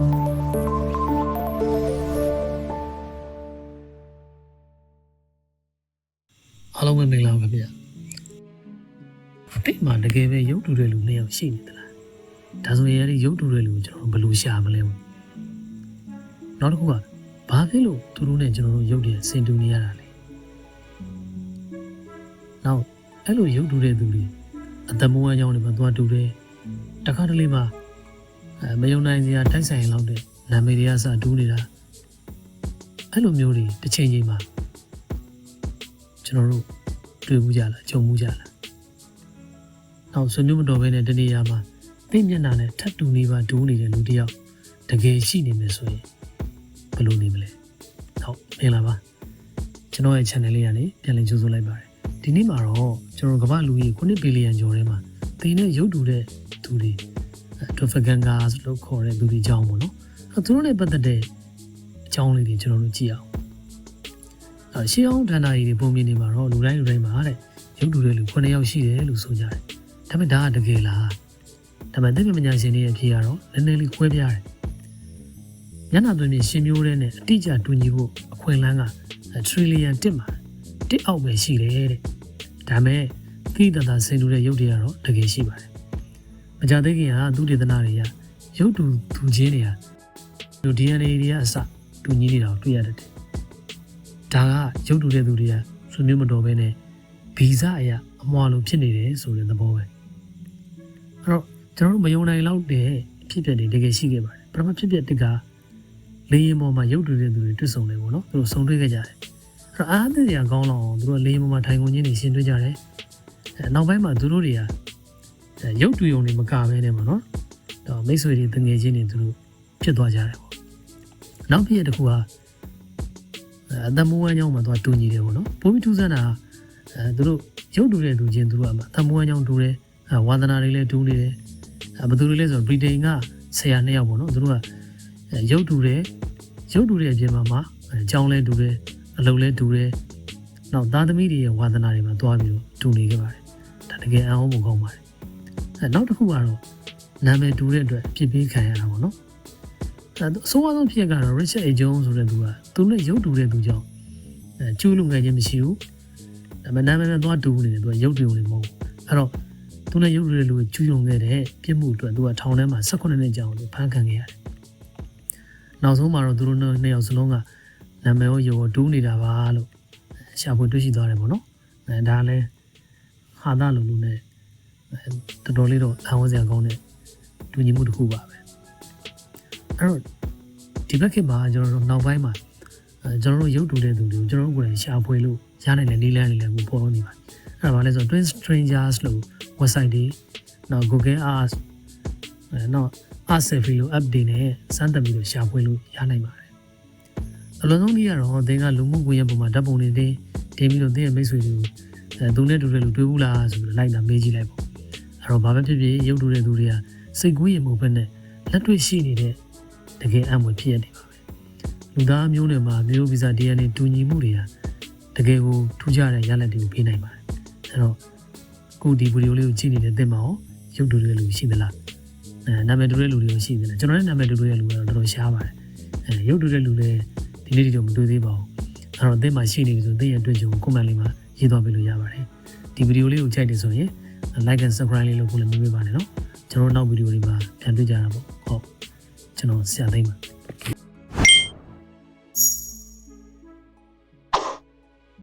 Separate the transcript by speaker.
Speaker 1: အားလုံးပဲမင်္ဂလာပါခင်ဗျာတိတ်မှာတကယ်ပဲရုပ်တူတဲ့လူနှစ်ယောက်ရှိနေသလားဒါဆိုရင်အဲ့ဒီရုပ်တူတဲ့လူကိုကျွန်တော်တို့ဘယ်လိုရှာမလဲနောက်တစ်ခုကဘာဖြစ်လို့သူတို့နဲ့ကျွန်တော်တို့ရုပ်တွေဆင်တူနေရတာလဲနောက်အဲ့လိုရုပ်တူတဲ့သူတွေအသက်မွေးအကြောင်းတွေမှာသွားတူတယ်တခါတလေမှာ အဲမယုံနိုင်စရာတိုက်ဆိုင်လောက်တဲ့နာမည်တွေကစတူးနေတာအဲ့လိုမျိုးတွေတစ်ချိန်ချိန်မှာကျွန်တော်တို့တွေ့မှုကြလားကြုံမှုကြလားနောက်ဆွေမျိုးမတော်ဘဲနဲ့တနေရာမှာသိမျက်နှာနဲ့ထပ်တူနေပါဒူးနေတဲ့လူတစ်ယောက်တကယ်ရှိနေမယ်ဆိုရင်ဘယ်လိုနေမလဲဟုတ်မင်္ဂလာပါကျွန်တော်ရဲ့ channel လေးကနေပြန်လည်ကြိုဆိုလိုက်ပါတယ်ဒီနေ့မှာတော့ကျွန်တော်ကမ္ဘာလူကြီး9ဘီလီယံကျော်ထဲမှာသိနေရုပ်တူတဲ့သူတွေ ဒိုဖဂန်ဂါလို့ခေါ်တဲ့လူတွေအကြောင်းပေါ့နော်အဲသူတို့နဲ့ပတ်သက်တဲ့အကြောင်းလေးတွေကျွန်တော်တို့ကြည့်အောင်အဲရှေးအောင်ဌာနကြီးတွေပုံမြင်နေမှာတော့လူတိုင်းလူတိုင်းမှာတဲ့ရုပ်တူတဲ့လူ9ယောက်ရှိတယ်လို့ဆိုကြတယ်။ဒါပေမဲ့ဒါကတကယ်လား။ဒါပေမဲ့သိပ္ပံပညာရှင်တွေရဲ့ဖြေကတော့နည်းနည်းလေးခွဲပြားတယ်။ညနာသွင်းပြင်ရှင်မျိုးတဲ့နဲ့အတိအကျတူညီဖို့အခွင့်အလမ်းကထရီလီယံတစ်မှာတစ်အောက်ပဲရှိတယ်တဲ့။ဒါပေမဲ့ကိတတာဆင်တူတဲ့ရုပ်တွေကတော့တကယ်ရှိပါတယ်။ မကြသေးခင်ကသူတေသနာတွေကရုပ်တူသူချင်းတွေကလူ DNA တွေကအစတူညီနေတာကိုတွေ့ရတတ်တယ်။ဒါကရုပ်တူတဲ့သူတွေကဆွေမျိုးမတော်ဘဲနဲ့ဗီဇအရာအမွာလိုဖြစ်နေတယ်ဆိုတဲ့သဘောပဲအဲ့တော့ကျွန်တော်တို့မယုံနိုင်လောက်တဲ့အဖြစ်အပျက်တွေတကယ်ရှိခဲ့ပါတယ်ပထမဖြစ်ပျက်တစ်ကလေရင်ပေါ်မှာရုပ်တူတဲ့သူတွေတွေ့ဆုံတယ်ပေါ့နော်သူတို့ဆုံတွေ့ခဲ့ကြတယ်အဲ့တော့အားသိစရာကောင်းလောက်အောင်သူတို့လေရင်ပေါ်မှာထိုင်ကုန်ချင်းတွေရှင်းတွေ့ကြတယ်အဲနောက်ပိုင်းမှာသူတို့တွေကအဲ ရုပ်တူယုံတွေမကဘဲနဲ့ပေါ့နော်တော့မိတ်ဆွေတွေတငယ်ချင်းတွေသူတို့ဖြစ်သွားကြတယ်ပေါ့နောက်ဖြစ်ရတစ်ခုကအသက်မွေးဝမ်းကြောင်းမှာသူကတူညီတယ်ပေါ့နော်ပိုပြီးထူးဆန်းတာအဲသူတို့ရုပ်တူတဲ့လူချင်းသူတို့ကအမှအသက်မွေးဝမ်းကြောင်းတူတယ်အဲဝါသနာတွေလည်းတူနေတယ်အဲဘယ်သူတွေလဲဆိုတော့ဗြိတိန်ကဆရာနှစ်ယောက်ပေါ့နော်သူတို့ကအဲရုပ်တူတယ်ရုပ်တူတဲ့အပြင်မှာမှအကြောင်းလဲတူတယ်အလုပ်လဲတူတယ်နောက်သားသမီးတွေရဲ့ဝါသနာတွေမှာတွားပြီးတော့တူနေကြပါတယ်ဒါတကယ်အံ့ဩဖို့ကောင်းပါတယ် အဲနောက်တစ်ခုကတော့နာမည်တူတဲ့အတွက်ပြစ်ပေးခံရတာပေါ့နော်အဲအဆိုးအဆုံးဖြစ်ကတော့ Richard A. Jones ဆိုတဲ့သူကသူနဲ့ရုပ်တူတဲ့သူကြောင့်အဲကျူးလွန်ခဲ့ခြင်းမရှိဘူး။ဒါပေမဲ့နာမည်နဲ့သွားတူနေတယ်သူကရုပ်တူနေမဟုတ်ဘူး။အဲ့တော့သူနဲ့ရုပ်တူတဲ့လူကကျူးလွန်ခဲ့တဲ့ပြစ်မှုအတွက်သူကထောင်ထဲမှာ18နှစ်ကြာအောင်သူဖမ်းခံခဲ့ရတယ်။နောက်ဆုံးမှာတော့သူတို့နှစ်ယောက်စလုံးကနာမည်ကိုရုပ်ကိုတူးနေတာပါလို့ရှာဖွေတွေ့ရှိသွားတယ်ပေါ့နော်။အဲဒါလည်းဟာသလိုလိုနဲ့အဲ တော်တော်လေးတော့အံ့ဩစရာကောင်းတဲ့တူညီမှုတစ်ခုပါပဲ။အဲ့တော့ဒီဘက်ခေတ်မှာကျွန်တော်တို့နောက်ပိုင်းမှာအဲကျွန်တော်တို့ရုပ်တူတဲ့သူတွေကိုကျွန်တော်တို့ကိုယ်တိုင်ရှာဖွေလို့ရနိုင်တဲ့နည်းလမ်းတွေလည်းကိုပေါ်နေပါတယ်။အဲ့ဒါဘာလဲဆိုတော့ Twin Strangers လို့ website တွေနောက် Google Earth အဲနောက် Art Safari လို့ app တွေနဲ့စမ်းသပ်ပြီးတော့ရှာဖွေလို့ရနိုင်ပါတယ်။အလုံးစုံကြီးကတော့သင်ကလူမှုကွန်ရက်ပေါ်မှာဓာတ်ပုံတွေတင်တင်ပြီးတော့သင်ရဲ့မိတ်ဆွေတွေကိုအဲသူနဲ့တူတဲ့လူတွေ့ဘူးလားဆိုပြီးလိုက်တာမေးကြည့်လိုက်ပေါ့။ အဲ့တော့ဘာပဲဖြစ်ဖြစ်ရုပ်တူတဲ့သူတွေကစိတ်ကူးရင်မဟုတ်ဘဲနဲ့လက်တွေ့ရှိနေတဲ့တကယ်အံ့ဖွယ်ဖြစ်ရနေပါပဲလူသားမျိုးနွယ်မှာမျိုးဗီဇ DNA တူညီမှုတွေဟာတကယ်ကိုထူးခြားတဲ့ရလဒ်တွေကိုပေးနိုင်ပါတယ်အဲတော့ခုဒီဗီဒီယိုလေးကိုကြည့်နေတဲ့သင်မအောင်ရုပ်တူတဲ့လူရှိသလားအဲနာမည်တူတဲ့လူတွေရှိသလားကျွန်တော်လည်းနာမည်တူတဲ့လူကတော့တော်တော်ရှားပါတယ်အဲရုပ်တူတဲ့လူလည်းဒီနေ့ဒီတော့မတွေ့သေးပါဘူးအဲတော့သင်မရှိနေပြီဆိုသင်ရဲ့အတွက်ကြုံ comment လေးမှာရေးသွားပေးလို့ရပါတယ်ဒီဗီဒီယိုလေးကိုကြိုက်တယ်ဆိုရင် like and subscribe လေးလုပ်ဖို့လည်းမမေ့ပါနဲ့နော်ကျွန်တော်နောက်ဗီဒီယိုတွေမှာပြန်တွေ့ကြတာပေါ့ဟုတ်ကျွန်တော်ဆရာသိမ်းပါ